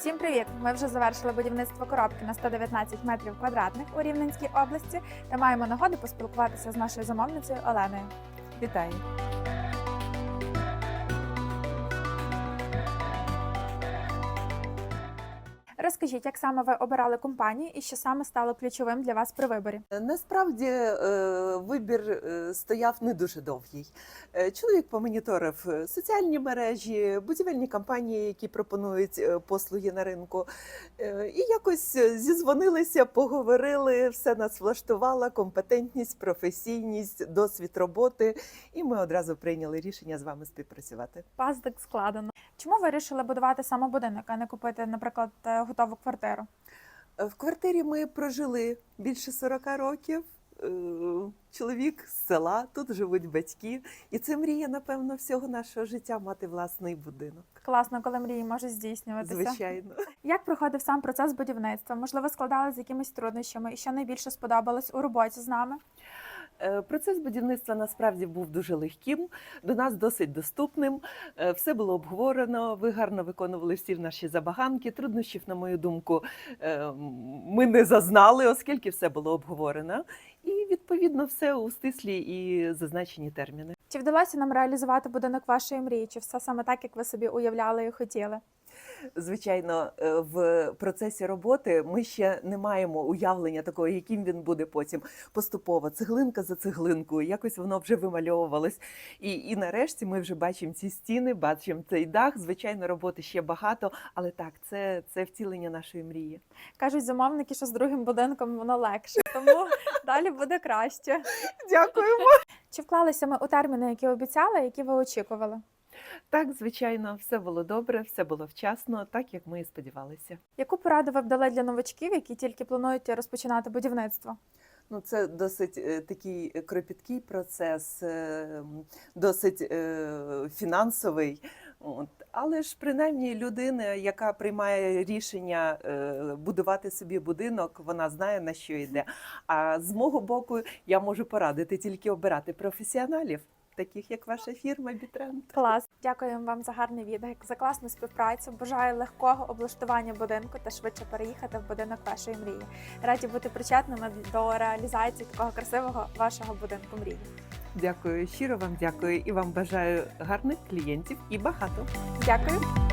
Всім привіт! Ми вже завершили будівництво коробки на 119 метрів квадратних у Рівненській області та маємо нагоду поспілкуватися з нашою замовницею Оленою. Вітаю. Розкажіть, як саме ви обирали компанію і що саме стало ключовим для вас при виборі? Насправді е, вибір е, стояв не дуже довгий. Е, Чоловік помоніторив е, соціальні мережі, будівельні компанії, які пропонують е, послуги на ринку, Е, і якось е, зізвонилися, поговорили, все нас влаштувало, компетентність, професійність, досвід роботи. І ми одразу прийняли рішення з вами співпрацювати. Паздик складено. Чому ви вирішили будувати саме будинок, а не купити, наприклад, е, готову квартиру? Е, В квартирі ми прожили більше 40 років. Е, Чоловік з села, тут живуть батьки, і це мрія, напевно, всього нашого життя мати власний будинок. Класно, коли мрії можуть здійснюватися. Звичайно. Як проходив сам процес будівництва? Можливо, складали з якимись труднощами, і що найбільше сподобалось у роботі з нами? Е, Процес будівництва насправді був дуже легким, до нас досить доступним. Е, Все було обговорено. Ви гарно виконували всі наші забаганки. Труднощів, на мою думку, е, ми не зазнали, оскільки все було обговорено. І відповідно все у стислі і зазначені терміни. Чи вдалося нам реалізувати будинок вашої мрії? Чи все саме так, як ви собі уявляли і хотіли? Звичайно, е, в процесі роботи ми ще не маємо уявлення такого, яким він буде потім поступово, цеглинка за цеглинкою, якось воно вже вимальовувалось. І, і нарешті ми вже бачимо ці стіни, бачимо цей дах. Звичайно, роботи ще багато, але так, це, це втілення нашої мрії. Кажуть замовники, що з другим будинком воно легше, тому далі буде краще. Дякуємо. Чи вклалися ми у терміни, які обіцяли, які ви очікували? Так, звичайно, все було добре, все було вчасно, так як ми і сподівалися. Яку пораду ви б дали для новачків, які тільки планують розпочинати будівництво? Ну, це досить е, такий кропіткий процес, е, досить е, фінансовий. От. Але ж принаймні людина, яка приймає рішення е, будувати собі будинок, вона знає на що йде. А з мого боку, я можу порадити тільки обирати професіоналів, таких як ваша фірма Бітренд. Клас. Дякуємо вам за гарний відгук, за класну співпрацю. Бажаю легкого облаштування будинку та швидше переїхати в будинок вашої мрії. Раді бути причетними до реалізації такого красивого вашого будинку мрії. Дякую, щиро вам дякую і вам бажаю гарних клієнтів і багато. Дякую.